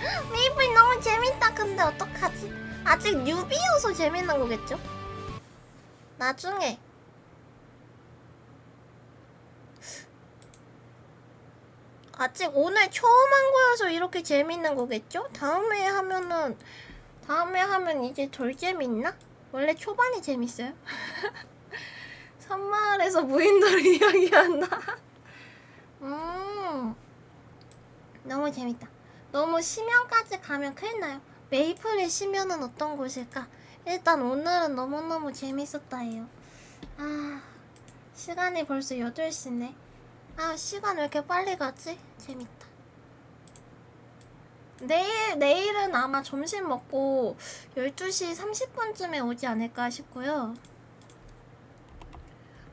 메이플 너무 재밌다. 근데 어떡하지? 아직 뉴비여서 재밌는 거겠죠? 나중에 아직 오늘 처음 한 거여서 이렇게 재밌는 거겠죠? 다음에 하면은 다음에 하면 이제 덜 재밌나? 원래 초반이 재밌어요. 산마을에서 무인도를 이야기한다. 음, 너무 재밌다. 너무 심연까지 가면 큰일 나요. 메이플의 심연은 어떤 곳일까? 일단 오늘은 너무너무 재밌었다예요. 아, 시간이 벌써 8시네. 아, 시간 왜 이렇게 빨리 가지? 재밌다. 내일, 내일은 아마 점심 먹고 12시 30분쯤에 오지 않을까 싶고요.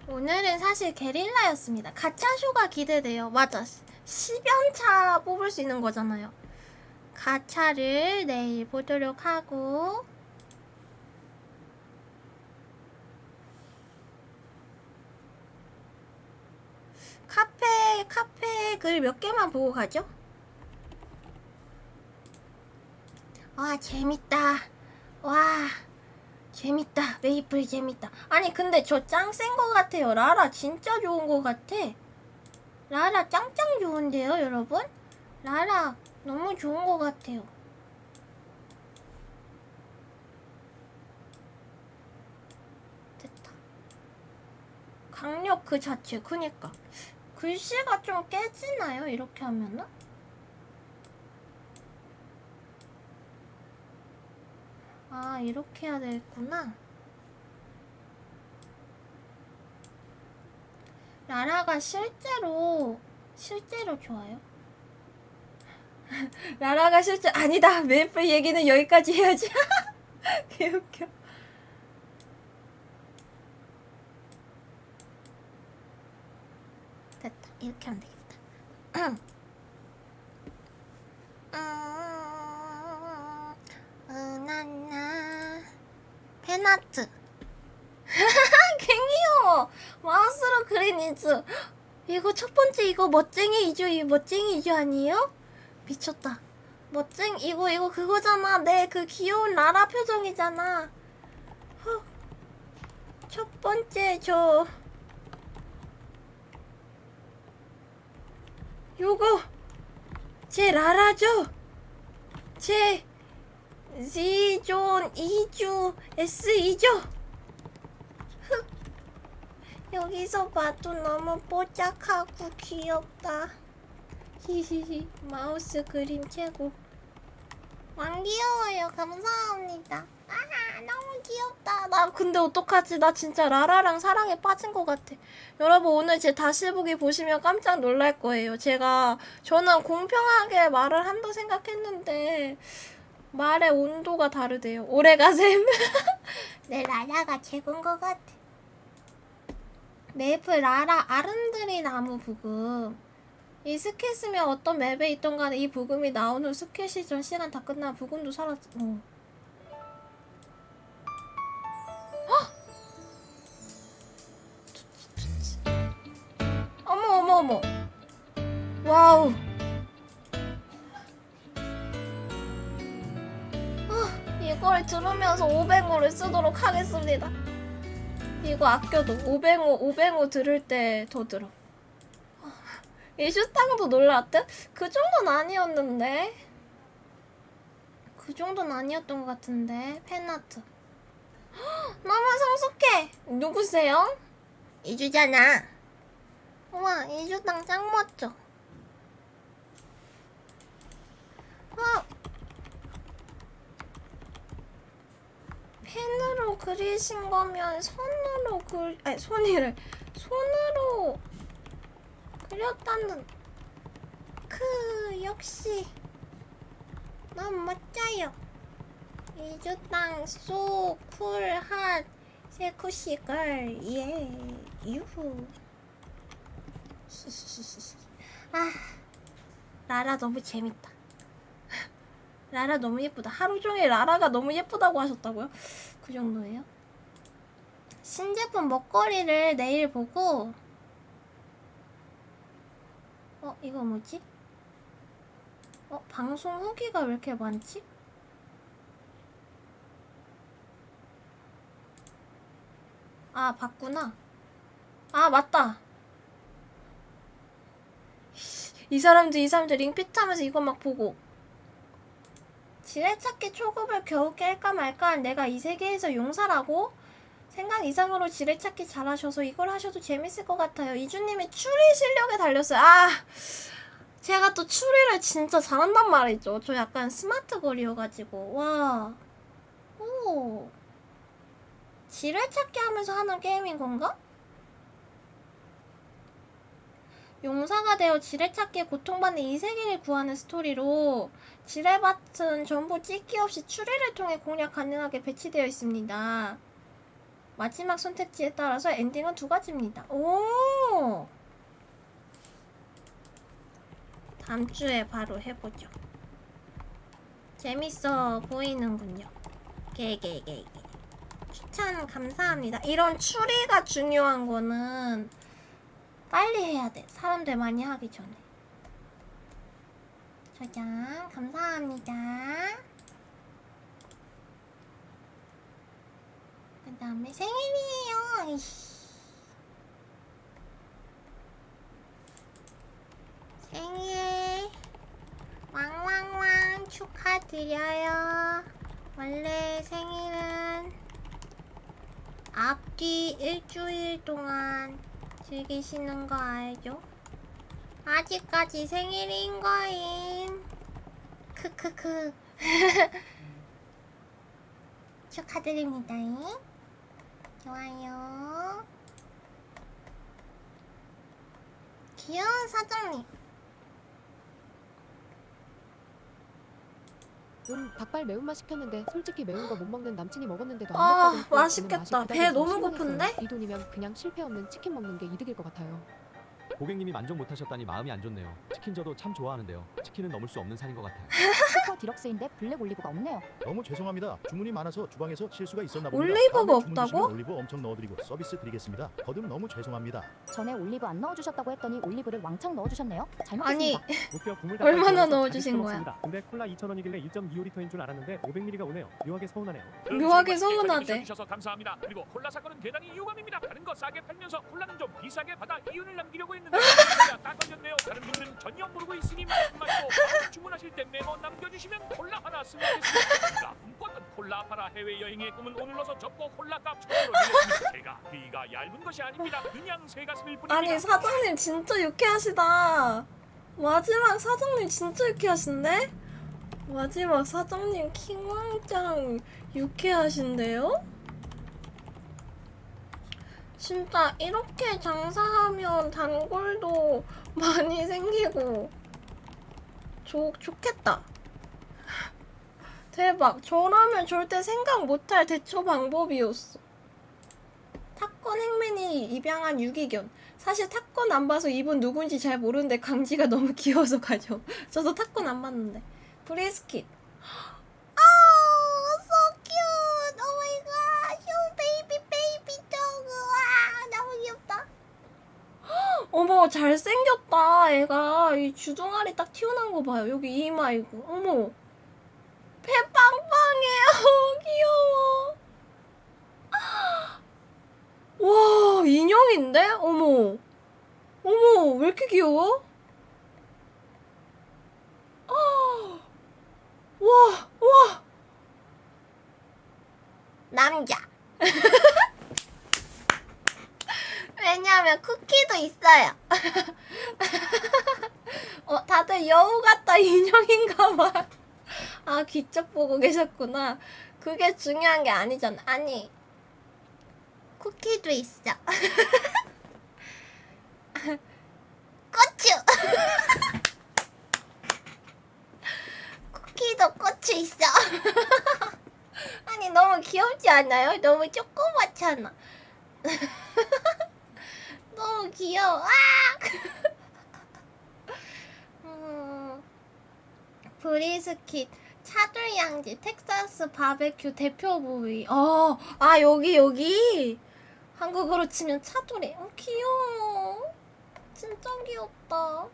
오늘은 사실 게릴라였습니다. 가차쇼가 기대돼요. 맞아. 10연차 뽑을 수 있는 거잖아요. 가차를 내일 보도록 하고 카페 카페 글 몇 개만 보고 가죠? 와 재밌다. 와 재밌다. 메이플 재밌다. 아니 근데 저 짱 센 거 같아요. 라라 진짜 좋은 거 같아. 라라 짱짱 좋은데요, 여러분? 라라 너무 좋은 거 같아요. 됐다. 강력 그 자체, 그니까. 글씨가 좀 깨지나요? 이렇게 하면은? 아, 이렇게 해야 되겠구나. 라라가 실제로, 실제로 좋아요? 라라가 실제, 아니다. 메이플 얘기는 여기까지 해야지. 개웃겨. 됐다. 이렇게 하면 되겠다. 음, 은하나 페나트 갱이요 마우스로 그린 이즈 이거 첫 번째 이거 멋쟁이 이죠 이 멋쟁이 이죠 아니에요? 미쳤다. 멋쟁 이거 이거 그거잖아. 내 그 귀여운 라라 표정이잖아. 헉. 첫 번째 저 요거. 제 라라죠? 제 Z존 2주 S2죠? 흑 여기서 봐도 너무 뽀짝하고 귀엽다 히히히 마우스 그림 최고. 왕 귀여워요. 감사합니다. 아 너무 귀엽다. 나 근데 어떡하지? 나 진짜 라라랑 사랑에 빠진 것 같아. 여러분 오늘 제 다시 보기 보시면 깜짝 놀랄 거예요. 제가 저는 공평하게 말을 한다 생각했는데 말의 온도가 다르대요. 오래가셈. 내 라라가 최고인 것 같아. 메이플 라라 아름드리 나무 부금 이 스킬 쓰면 어떤 맵에 있던 간에 이 부금이 나온 후 스킬 시전 시간 다 끝나면 부금도 사라져 어. 헉! 어머 어머 어머 와우 아, 이걸 들으면서 500호를 쓰도록 하겠습니다 이거 아껴도 500호 500호 들을 때 더 들어 이 슈탕도 놀랐듯? 그 정도는 아니었는데? 그 정도는 아니었던 것 같은데 팬아트. 헉, 너무 성숙해! 누구세요? 이주잖아 우와 이주당 짱 멋져. 어? 펜으로 그리신 거면 손으로 그 아니 손이를 손으로 그렸다는 그 역시 너무 멋져요. 이주땅 소 쿨한 세쿠시걸 예 유후 아 라라 너무 재밌다. 라라 너무 예쁘다. 하루 종일 라라가 너무 예쁘다고 하셨다고요? 그 정도예요? 신제품 먹거리를 내일 보고 어 이거 뭐지? 어, 방송 후기가 왜 이렇게 많지? 아, 봤구나. 아, 맞다. 이 사람들, 이 사람들 링피트 하면서 이거 막 보고. 지뢰찾기 초급을 겨우 깰까 말까 한 내가 이 세계에서 용사라고? 생각 이상으로 지뢰 찾기 잘하셔서 이걸 하셔도 재밌을 것 같아요. 이주님의 추리 실력에 달렸어요. 아! 제가 또 추리를 진짜 잘한단 말이죠. 저 약간 스마트 걸이어가지고. 와. 오. 지뢰 찾기 하면서 하는 게임인 건가? 용사가 되어 지뢰찾기에 고통받는 이 세계를 구하는 스토리로 지뢰밭은 전부 찍기 없이 추리를 통해 공략 가능하게 배치되어 있습니다. 마지막 선택지에 따라서 엔딩은 두 가지입니다. 오! 다음 주에 바로 해보죠. 재밌어 보이는군요. 개개개개. 추천 감사합니다. 이런 추리가 중요한 거는 빨리 해야 돼. 사람들 많이 하기 전에. 저장 감사합니다. 그 다음에 생일이에요. 생일 왕왕왕 축하드려요. 원래 생일은 앞뒤 일주일 동안 즐기시는 거 알죠? 아직까지 생일인 거임. 크크크. 축하드립니다. 좋아요. 귀여운 사장님. 음, 닭발 매운맛 시켰는데 솔직히 매운 거 못 먹는 남친이 먹었는데도 아, 안 맵다고 했고 맛있겠다. 저는 맛이 배 기다려서 너무 실망했어요. 고픈데? 이 돈이면 그냥 실패 없는 치킨 먹는 게 이득일 것 같아요. 고객님이 만족 못하셨다니 마음이 안 좋네요. 치킨 저도 참 좋아하는데요. 치킨은 넘을 수 없는 산인 것 같아요. 슈퍼 디럭스인데 블랙 올리브가 없네요. 너무 죄송합니다. 주문이 많아서 주방에서 실수가 있었나 봅니다. 올리브가 다음에 주문 없다고? 주시면 올리브 엄청 넣어드리고 서비스 드리겠습니다. 거듭 너무 죄송합니다. 전에 올리브 안 넣어주셨다고 했더니 올리브를 왕창 넣어주셨네요. 잘 아니, 먹겠습니다. 무뼈 국물 얼마나 넣어주신 거야? 근데 콜라 2,000원이길래 1.25리터인 줄 알았는데 500ml가 오네요. 묘하게 서운하네요. 묘하게 서운하대. 주셔서 감사합니다. 그리고 콜라 사건은 대단히 유감입니다. 다른 거 싸게 팔면서 콜라는 좀 비싸게 받아 이윤을 남기려고 했는데 다 걸렸네요. 다른 분들은 전혀 모르고 있으니 말씀 마시고 다음 주문하실 때 메모 남겨주시면 콜라 하나. 제가 꿈꿨던 콜라 파라 해외 여행의 꿈은 오늘로서 접고 콜라 값 처음으로 내렸습니다. 제가 귀가 얇은 것이 아닙니다. 그냥 새 가슴일 뿐입니다. 아니 사장님 진짜 유쾌하시다. 마지막 사장님 진짜 유쾌하신데? 마지막 사장님 킹왕짱 유쾌하신데요? 진짜 이렇게 장사하면 단골도 많이 생기고 좋, 좋겠다. 대박. 저라면 절대 생각 못할 대처 방법이었어. 타건 행맨이 입양한 유기견. 사실 타건 안 봐서 이분 누군지 잘 모르는데 강지가 너무 귀여워서 가죠. 저도 타건 안 봤는데. 브리스킷. 어머, 잘생겼다. 애가 이 주둥아리 딱 튀어나온 거 봐요. 여기 이마 이거. 어머. 배 빵빵해요. 귀여워. 와 인형인데? 어머 어머 왜 이렇게 귀여워? 아, 와, 와. 남자. 왜냐면 쿠키도 있어요. 어, 다들 여우 같다 인형인가 봐. 아, 귀쪽 보고 계셨구나. 그게 중요한 게 아니잖아. 아니, 쿠키도 있어. 고추. 쿠키도 고추 있어. 아니 너무 귀엽지 않아요? 너무 조그맣잖아. 귀여워. 아! 음, 브리스킷 차돌 양지 텍사스 바베큐 대표 부위. 어, 아 여기 여기 한국어로 치면 차돌이. 어 귀여워. 진짜 귀엽다.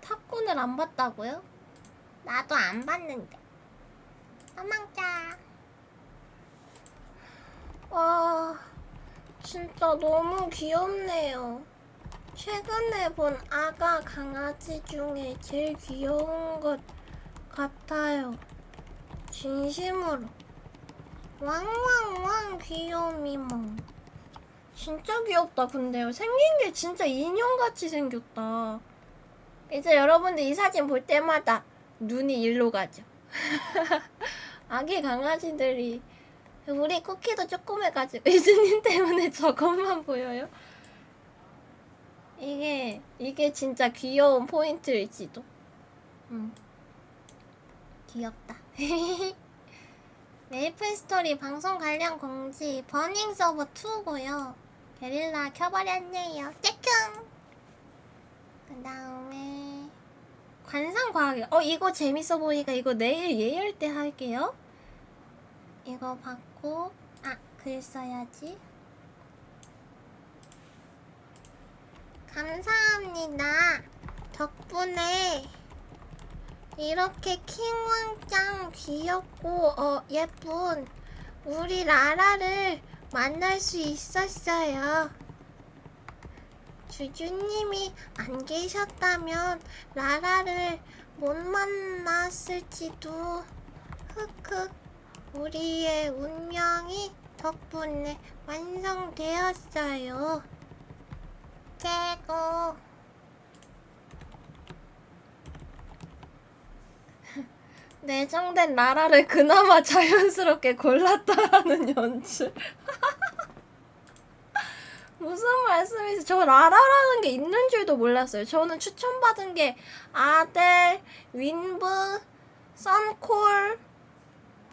탑콘을 안 봤다고요? 나도 안 봤는데. 도망자. 와, 진짜 너무 귀엽네요. 최근에 본 아가 강아지 중에 제일 귀여운 것 같아요. 진심으로. 왕왕왕 귀요미멍. 진짜 귀엽다, 근데요. 생긴 게 진짜 인형같이 생겼다. 이제 여러분들 이 사진 볼 때마다 눈이 일로 가죠. 아기 강아지들이 우리 쿠키도 조그매가지고 이즈님 때문에 저것만 보여요. 이게 이게 진짜 귀여운 포인트일지도. 음. 귀엽다. 메이플 스토리 방송 관련 공지 버닝 서버 2고요. 게릴라 켜버렸네요. 째끔. 그 다음에 관상 과학이 어 이거 재밌어 보니까 이거 내일 예열 때 할게요. 이거 받고 아 글 써야지. 감사합니다. 덕분에 이렇게 킹왕짱 귀엽고 어 예쁜 우리 라라를 만날 수 있었어요. 주주님이 안 계셨다면 라라를 못 만났을지도 흑흑 우리의 운명이 덕분에 완성되었어요. 최고. 내정된 라라를 그나마 자연스럽게 골랐다라는 연출. 무슨 말씀이세요? 저 라라라는 게 있는 줄도 몰랐어요. 저는 추천받은 게 아델, 윈브, 썬콜,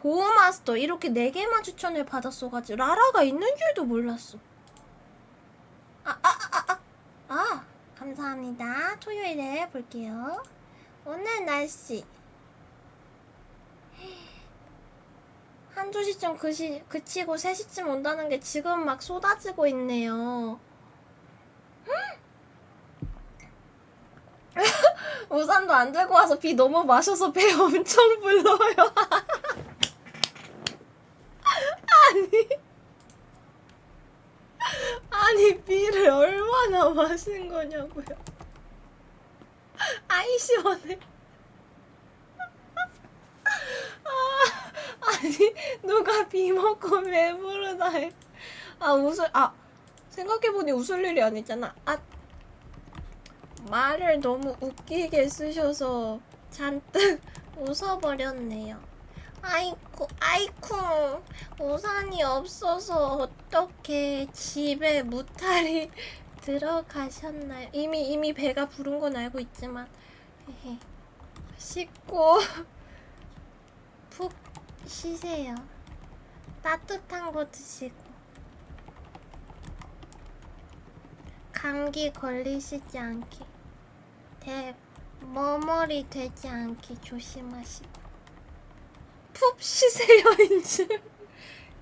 보호마스터 이렇게 네 개만 추천을 받았어가지고 라라가 있는 줄도 몰랐어. 아, 아, 아, 감사합니다. 토요일에 볼게요. 오늘 날씨. 한두 시쯤 그시, 그치고 3시쯤 온다는 게 지금 막 쏟아지고 있네요. 우산도 안 들고 와서 비 너무 마셔서 배 엄청 불러요. 아니. 아니, 비를 얼마나 마신 거냐고요. 아이, 시원해. 아, 아니 누가 비 먹고 왜 부르다 해. 아 웃을 아 생각해보니 웃을 일이 아니잖아. 아 말을 너무 웃기게 쓰셔서 잔뜩 웃어버렸네요. 아이쿠 아이쿠 우산이 없어서 어떻게 집에 무탈이 들어가셨나요? 이미 이미 배가 부른 건 알고 있지만. 씻고 푹 쉬세요. 따뜻한 거 드시고. 감기 걸리시지 않게. 대, 머머리 되지 않게 조심하시고. 푹 쉬세요, 인줄.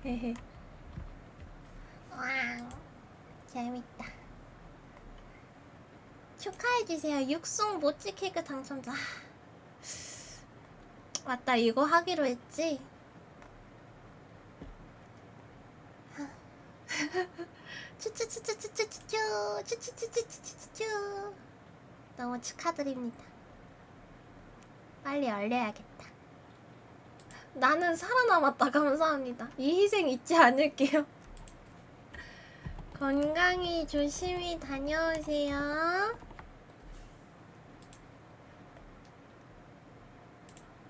헤헤. 와, 재밌다. 축하해주세요. 육송 모찌 케이크 당첨자. 맞다 이거 하기로 했지? 추추추추추추추추 추추추추추추추. 너무 축하드립니다. 빨리 얼려야겠다. 나는 살아남았다 감사합니다. 이 희생 잊지 않을게요. 건강히 조심히 다녀오세요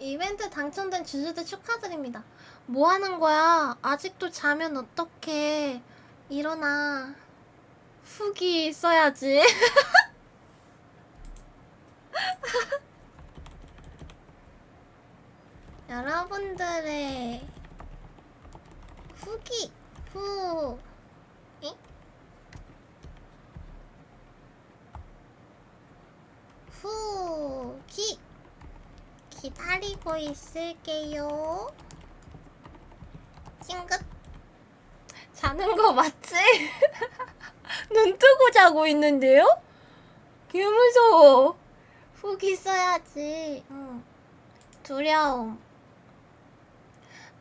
이벤트 당첨된 주주들 축하드립니다. 뭐 하는 거야? 아직도 자면 어떡해. 일어나. 훅이 써야지. 여러분들의 후기, 후, 이? 후기. 기다리고 있을게요. 찡긋. 자는 거 맞지? 눈 뜨고 자고 있는데요? 개 무서워. 후기 써야지. 응. 두려움.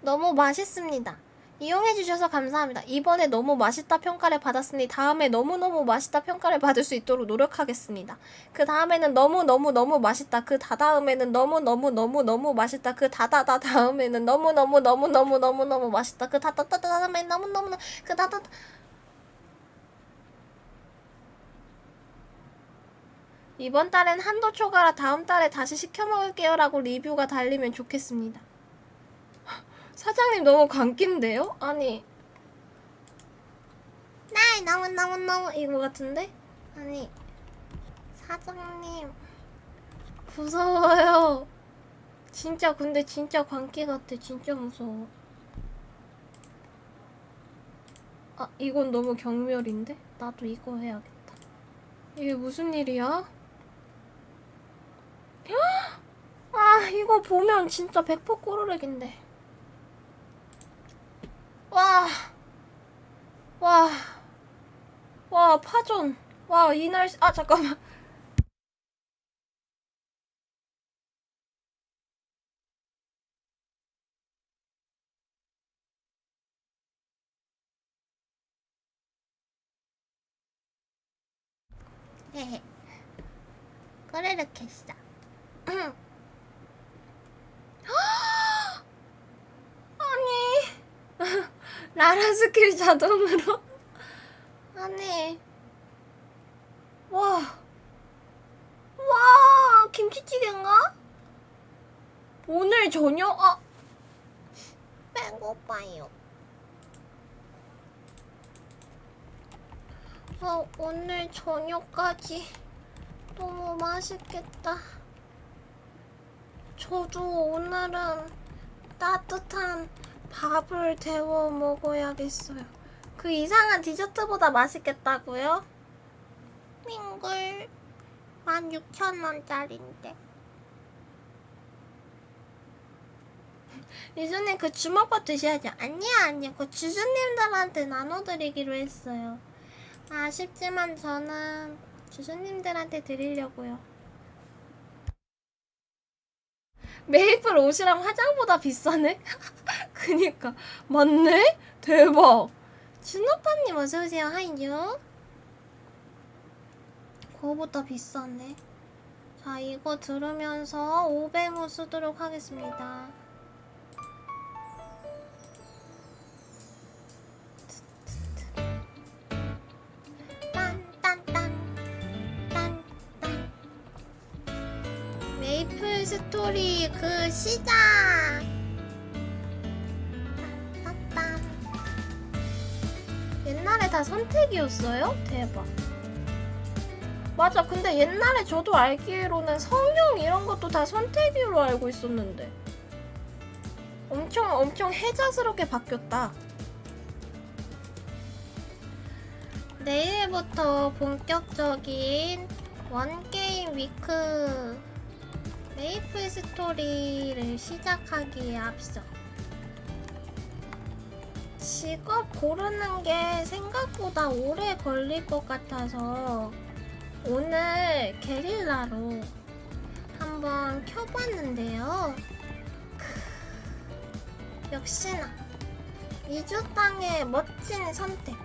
너무 맛있습니다. 이용해주셔서 감사합니다. 이번에 너무 맛있다 평가를 받았으니 다음에 너무너무 맛있다 평가를 받을 수 있도록 노력하겠습니다. 그 다음에는 너무너무너무 맛있다. 그 다다음에는 너무너무너무너무 맛있다. 그 다다다 다음에는 너무너무너무너무너무너무 맛있다. 그 다다다 다음에는 너무너무 그 다다다 이번 달엔 한도 초과라 다음 달에 다시 시켜 먹을게요라고 리뷰가 달리면 좋겠습니다. 사장님 너무 광기인데요? 아니 날 너무 너무 너무 이거 같은데? 아니 사장님 무서워요. 진짜 근데 진짜 광기 같아. 진짜 무서워. 아 이건 너무 경멸인데? 나도 이거 해야겠다. 이게 무슨 일이야? 아 이거 보면 진짜 100% 꼬르륵인데 와, 와, 와 파전 와이 날씨. 아 잠깐만. 헤헤. 꼬르륵 했어 아니 라라 스킬 자동으로? 아니. 와 와 김치찌개인가? 오늘 저녁? 아 배고파요. 어 오늘 저녁까지 너무 맛있겠다. 저도 오늘은 따뜻한 밥을 데워 먹어야겠어요. 그 이상한 디저트보다 맛있겠다고요? 밍글 16,000원짜리인데. 유주님 그 주먹밥 드셔야죠. 아니야 아니야. 그 주주님들한테 나눠드리기로 했어요. 아쉽지만 저는 주주님들한테 드리려고요. 메이플 옷이랑 화장보다 비싸네? 그니까. 맞네? 대박. 준호빠님 어서오세요. 하이유 그거보다 비싸네 자 이거 들으면서 500무 쓰도록 하겠습니다. 메이플 스토리 그 시작 다 선택이었어요? 대박. 맞아. 근데 옛날에 저도 알기로는 성형 이런 것도 다 선택으로 알고 있었는데. 엄청 엄청 혜자스럽게 바뀌었다. 내일부터 본격적인 원게임 위크. 메이플 스토리를 시작하기에 앞서 직업 고르는 게 생각보다 오래 걸릴 것 같아서 오늘 게릴라로 한번 켜봤는데요. 크, 역시나 이주 땅의 멋진 선택.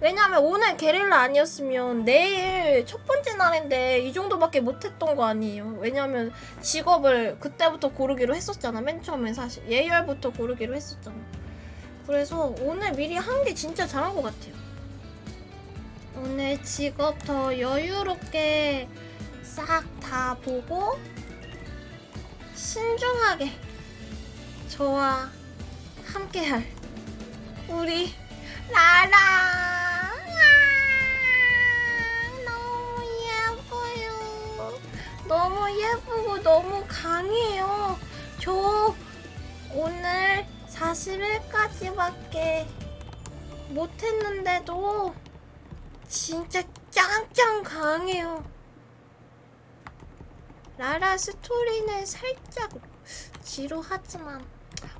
왜냐면 오늘 게릴라 아니었으면 내일 첫 번째 날인데 이 정도밖에 못했던 거 아니에요. 왜냐면 직업을 그때부터 고르기로 했었잖아. 맨 처음에 사실 예열부터 고르기로 했었잖아. 그래서 오늘 미리 한 게 진짜 잘한 것 같아요. 오늘 직업 더 여유롭게 싹 다 보고 신중하게 저와 함께할 우리 라라. 아, 너무 예뻐요. 너무 예쁘고 너무 강해요. 저 오늘 41까지밖에 못했는데도 진짜 짱짱 강해요 라라 스토리는 살짝 지루하지만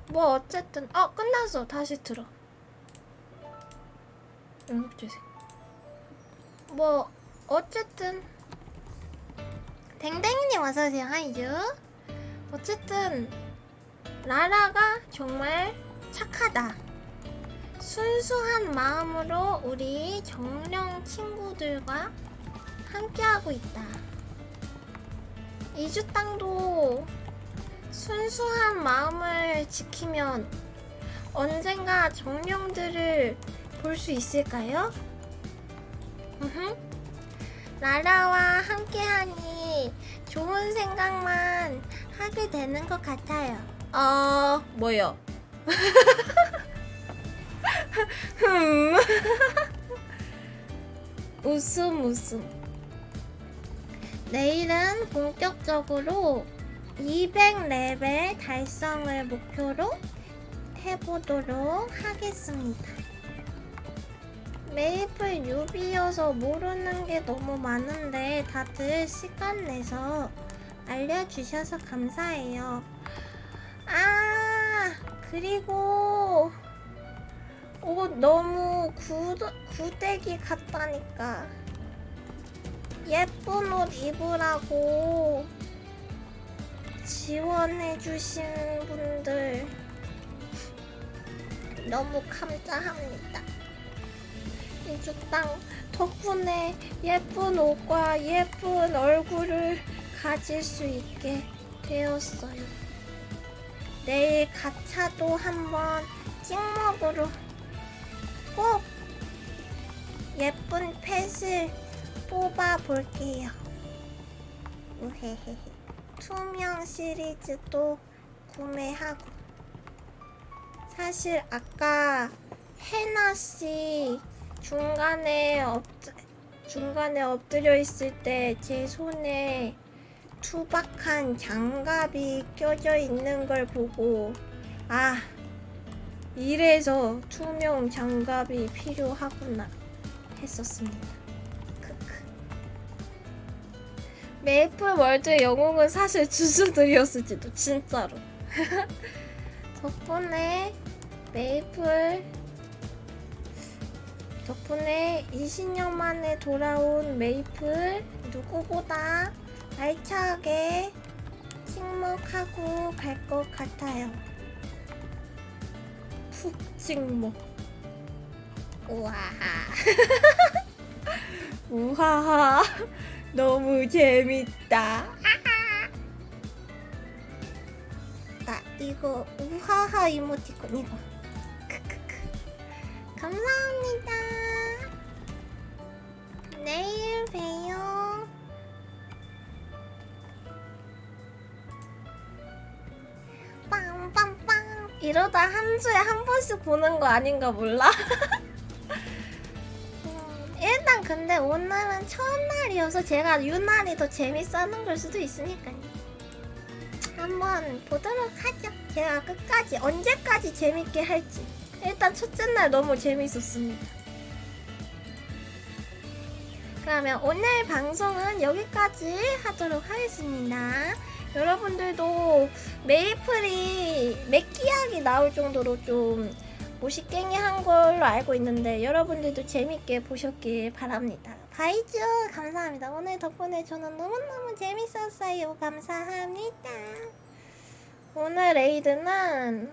뭐 어쨌든 어 끝났어 다시 들어 주세요. 뭐 어쨌든 댕댕이님 어서 오세요. 하이유. 어쨌든 라라가 정말 착하다. 순수한 마음으로 우리 정령 친구들과 함께하고 있다. 이주 땅도 순수한 마음을 지키면 언젠가 정령들을 볼 수 있을까요? 으흠. 라라와 함께하니 좋은 생각만 하게 되는 것 같아요. 어, 뭐요? 흠. 웃음 웃음. 내일은 본격적으로 200레벨 달성을 목표로 해보도록 하겠습니다. 메이플 뉴비여서 모르는 게 너무 많은데 다들 시간 내서 알려주셔서 감사해요. 아, 그리고 옷 너무 구, 구데기 같다니까. 예쁜 옷 입으라고 지원해주신 분들 너무 감사합니다. 이주 땅 덕분에 예쁜 옷과 예쁜 얼굴을 가질 수 있게 되었어요. 내일 가차도 한번 찍먹으로 꼭 예쁜 펫을 뽑아 볼게요. 우헤헤헤. 투명 시리즈도 구매하고. 사실 아까 해나 씨 중간에 엎 중간에 엎드려 있을 때 제 손에 투박한 장갑이 껴져 있는 걸 보고 아 이래서 투명 장갑이 필요하구나 했었습니다. 크크. 메이플 월드의 영웅은 사실 주주들이었을지도 진짜로. 덕분에 메이플 덕분에 20년 만에 돌아온 메이플 누구보다 알차게 찍먹하고 갈 것 같아요. 푹 찍먹. 우와하. 우하하. 너무 재밌다. 나 이거 우하하 이모티콘 이거. 크크크. 감사합니다. 내일 봬요. 이러다 한 주에 한 번씩 보는 거 아닌가 몰라? 음, 일단 근데 오늘은 첫날이어서 제가 유난히 더 재밌어하는 걸 수도 있으니까요. 한번 보도록 하죠. 제가 끝까지 언제까지 재밌게 할지. 일단 첫째 날 너무 재밌었습니다. 그러면 오늘 방송은 여기까지 하도록 하겠습니다. 여러분들도 메이플이 맥기약이 나올 정도로 좀 모시깽이한 걸로 알고 있는데 여러분들도 재밌게 보셨길 바랍니다. 바이즈 감사합니다. 오늘 덕분에 저는 너무너무 재밌었어요. 감사합니다. 오늘 레이드는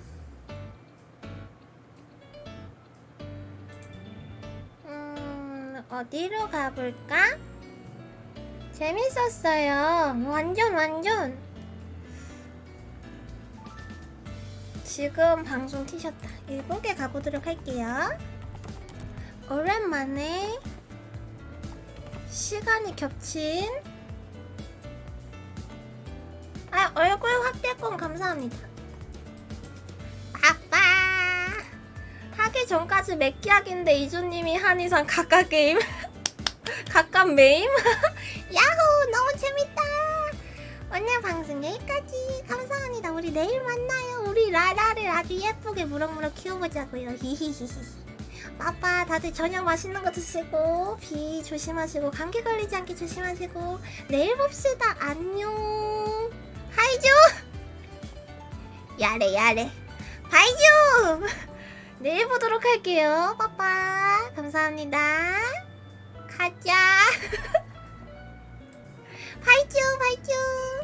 음, 어디로 가볼까? 재밌었어요. 완전 완전. 지금 방송 티셨다. 일본에 가보도록 할게요. 오랜만에 시간이 겹친 아 얼굴 확대권 감사합니다. 아빠 하기 전까지 맥기약인데 이조님이 한 이상 각각 게임 각각 메임 야호. 오늘 방송 여기까지 감사합니다. 우리 내일 만나요. 우리 라라를 아주 예쁘게 무럭무럭 키워보자고요. 히히히히. 아빠 다들 저녁 맛있는 거 드시고 비 조심하시고 감기 걸리지 않게 조심하시고 내일 봅시다. 안녕. 하이죠. 야래 야래. 바이죠. 내일 보도록 할게요. 빠빠. 감사합니다. 가자. 바이죠 바이죠.